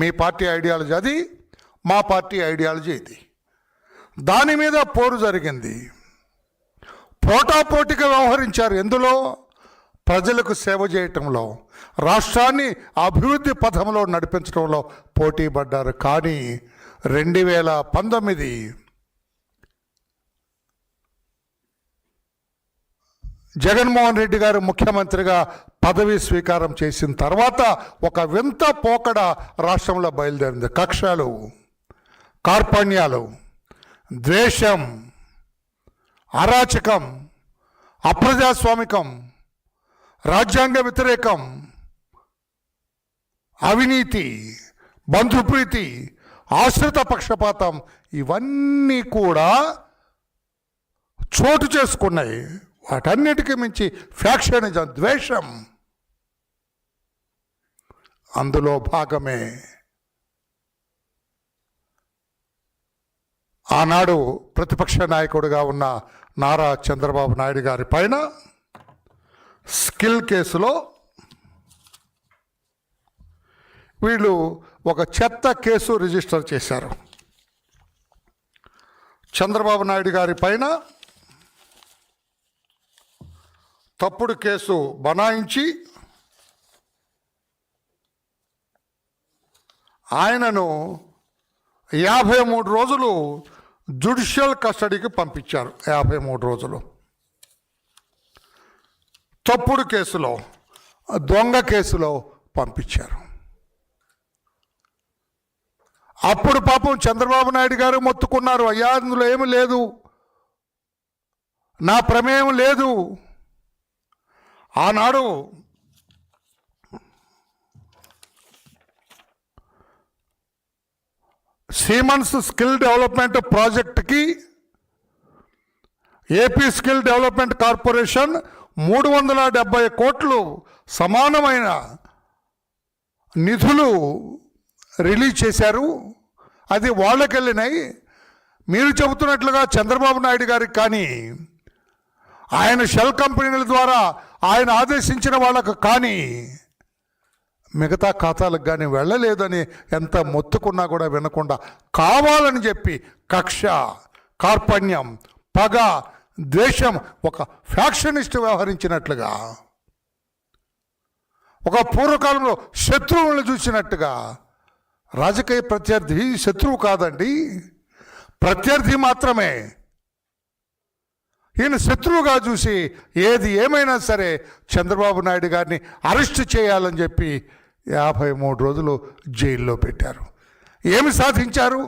మీ party ideology అది మా party ideology ఇది. దాని మీద పోరు జరిగింది. పోటాపోటీగా వ్యవహరించారు ఎందులో? ప్రజలకు సేవ చేయటంలో రాష్ట్రాన్ని అభివృద్ధి పథంలో నడిపించడంలో పోటీ పడ్డారు కానీ రెండు వేల పంతొమ్మిది జగన్మోహన్ రెడ్డి గారు ముఖ్యమంత్రిగా పదవి స్వీకారం చేసిన తర్వాత ఒక వింత పోకడ రాష్ట్రంలో బయలుదేరింది. కక్షలు కార్పణ్యాలు ద్వేషం అరాచకం అప్రజాస్వామికం రాజ్యాంగ వ్యతిరేకం అవినీతి బంధుప్రీతి ఆశ్రిత పక్షపాతం ఇవన్నీ కూడా చోటు చేసుకున్నాయి. వాటన్నిటికీ మించి ఫ్యాక్షనిజం ద్వేషం. అందులో భాగమే ఆనాడు ప్రతిపక్ష నాయకుడిగా ఉన్న నారా చంద్రబాబు నాయుడు గారి పైన స్కిల్ కేసులో వీళ్ళు ఒక చెత్త కేసు రిజిస్టర్ చేశారు. చంద్రబాబు నాయుడు గారి పైన తప్పుడు కేసు బనాయించి ఆయనను యాభై మూడు రోజులు జుడిషియల్ కస్టడీకి పంపించారు. యాభై మూడు రోజులు. తప్పుడు కేసులో దొంగ కేసులో పంపించారు. అప్పుడు పాపం చంద్రబాబు నాయుడు గారు మొత్తుకున్నారు. అయ్యా అందులో ఏమి లేదు. నా ప్రమేయం లేదు. ఆనాడు సీమన్స్ స్కిల్ డెవలప్మెంట్ ప్రాజెక్ట్కి ఏపీ స్కిల్ డెవలప్మెంట్ కార్పొరేషన్ మూడు వందల డెబ్బై కోట్లు సమానమైన నిధులు రిలీజ్ చేశారు. అది వాళ్ళకెళ్ళినాయి. మీరు చెబుతున్నట్లుగా చంద్రబాబు నాయుడు గారికి కానీ ఆయన షెల్ కంపెనీల ద్వారా ఆయన ఆదేశించిన వాళ్ళకు కానీ మిగతా ఖాతాలకు కానీ వెళ్ళలేదని ఎంత మొత్తుకున్నా కూడా వినకుండా కావాలని చెప్పి కక్ష కార్పణ్యం పగ ద్వేషం ఒక ఫ్యాక్షనిస్ట్ వ్యవహరించినట్లుగా ఒక పూర్వకాలంలో శత్రువులను చూసినట్టుగా రాజకీయ ప్రత్యర్థి శత్రువు కాదండి ప్రత్యర్థి మాత్రమే ఈయన శత్రువుగా చూసి ఏది ఏమైనా సరే చంద్రబాబు నాయుడు గారిని అరెస్ట్ చేయాలని చెప్పి యాభై మూడు రోజులు జైల్లో పెట్టారు. ఏమి సాధించారు?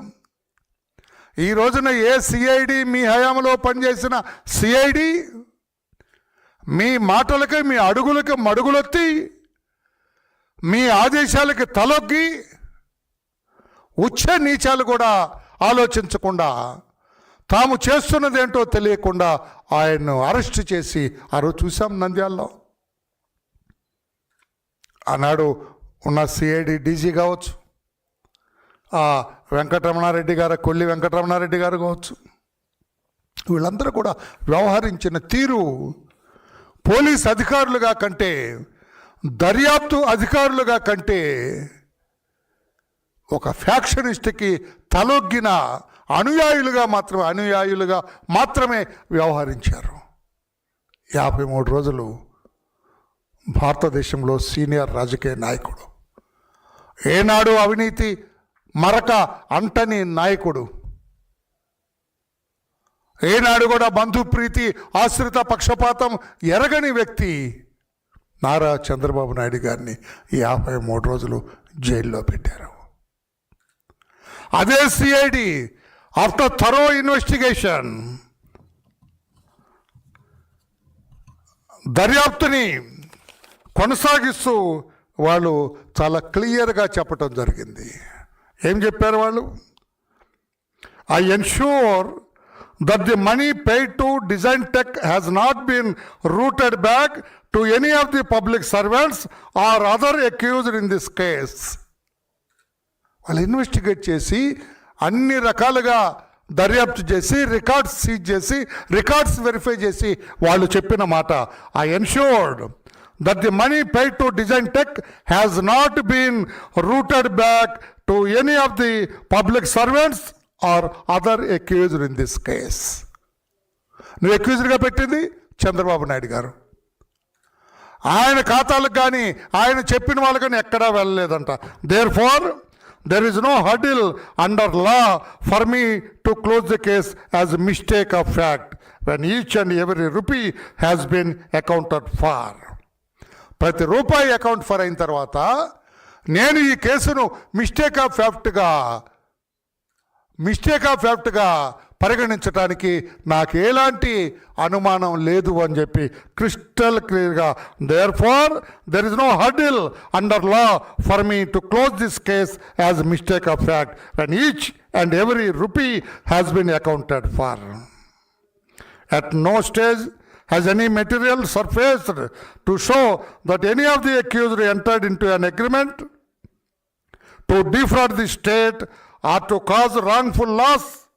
ఈ రోజున ఏ సిఐడి మీ హయాంలో పనిచేసిన సిఐడి మీ మాటలకి మీ అడుగులకి మడుగులొత్తి మీ ఆదేశాలకి తలొగ్గి ఉచ్చ నీచాలు కూడా ఆలోచించకుండా తాము చేస్తున్నదేంటో తెలియకుండా ఆయన్ను అరెస్ట్ చేసి ఆ రోజు చూసాం నంద్యాలలో. ఆనాడు ఉన్న సిఐడి డీజీ కావచ్చు. ఆ వెంకటరమణారెడ్డి గారు కొల్లి వెంకటరమణారెడ్డి గారు కావచ్చు. వీళ్ళందరూ కూడా వ్యవహరించిన తీరు పోలీస్ అధికారులుగా కంటే దర్యాప్తు అధికారులుగా కంటే ఒక ఫ్యాక్షనిస్ట్కి తలొగ్గిన అనుయాయులుగా మాత్రమే అనుయాయులుగా మాత్రమే వ్యవహరించారు. యాభై మూడు రోజులు భారతదేశంలో సీనియర్ రాజకీయ నాయకుడు. ఏనాడు అవినీతి మరక అంటని నాయకుడు. ఏనాడు కూడా బంధుప్రీతి ఆశ్రిత పక్షపాతం ఎరగని వ్యక్తి నారా చంద్రబాబు నాయుడు గారిని యాభై మూడు రోజులు జైల్లో పెట్టారు. అదే సిఐడి ఆఫ్టర్ థరో ఇన్వెస్టిగేషన్ దర్యాప్తుని కొనసాగిస్తూ వాళ్ళు చాలా క్లియర్గా చెప్పటం జరిగింది. ఏం చెప్పారు వాళ్ళు? I ensure that the money paid to design tech has not been routed back to any of the public servants or other accused in this case వాళ్ళు ఇన్వెస్టిగేట్ చేసి అన్ని రకాలుగా దర్యాప్తు చేసి రికార్డ్స్ సీజ్ చేసి రికార్డ్స్ వెరిఫై చేసి వాళ్ళు చెప్పిన మాట I ensured that the money pay to design tech has not been routed back to any of the public servants or other accused in this case నువ్వు ఎక్యూజ్డ్గా పెట్టింది చంద్రబాబు నాయుడు గారు. ఆయన ఖాతాలకు కానీ ఆయన చెప్పిన వాళ్ళు కానీ ఎక్కడా వెళ్ళలేదంట. Therefore there is no hurdle under law for me to close the case as mistake of fact when each and every rupee has been accounted for ప్రతి రూపాయి అకౌంట్ ఫర్ అయిన తర్వాత నేను ఈ కేసును మిస్టేక్ ఆఫ్ ఫ్యాక్ట్గా మిస్టేక్ ఆఫ్ ఫ్యాక్ట్గా పరిగణించడానికి నాకు ఎలాంటి అనుమానం లేదు అని చెప్పి క్రిస్టల్ క్లియర్గా therefore there is no hurdle under law for me to close this case as mistake of fact and each and every rupee has been accounted for At no stage has any material surfaced to show that any of the accused entered into an agreement to defraud the state or to cause wrongful loss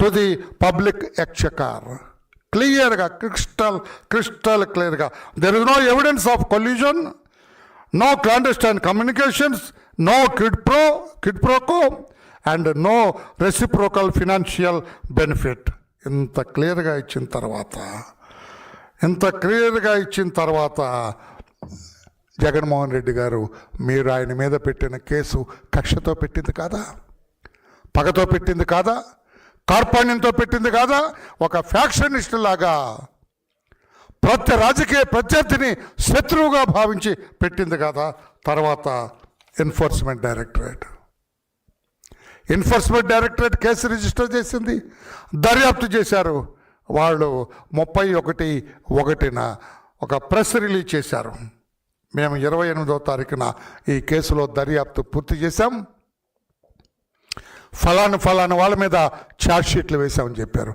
To the public exchequer. క్లియర్గా crystal crystal క్లియర్గా there is no evidence of collusion no clandestine communications no quid pro quid pro quo and no reciprocal financial benefit ఇంత క్లియర్గా ఇచ్చిన తర్వాత ఇంత క్లియర్గా ఇచ్చిన తర్వాత జగన్మోహన్ రెడ్డి గారు మీరు ఆయన మీద పెట్టిన కేసు కక్షతో పెట్టింది కాదా? పగతో పెట్టింది కాదా? కార్పాణ్యంతో పెట్టింది కాదా? ఒక ఫ్యాక్షనిస్ట్ లాగా. ప్రతి రాజకీయ ప్రత్యర్థిని శత్రువుగా భావించి పెట్టింది కదా? తర్వాత enforcement directorate. Enforcement directorate case register చేసింది. దర్యాప్తు చేశారు. వాళ్ళు ముప్పై ఒకటి ఒకటిన ఒక ప్రెస్ రిలీజ్ చేశారు. మేము ఇరవై ఎనిమిదో తారీఖున ఈ కేసులో దర్యాప్తు పూర్తి చేశాం. ఫలానా ఫలానా వాళ్ళ మీద ఛార్జ్ షీట్లు వేశామని చెప్పారు.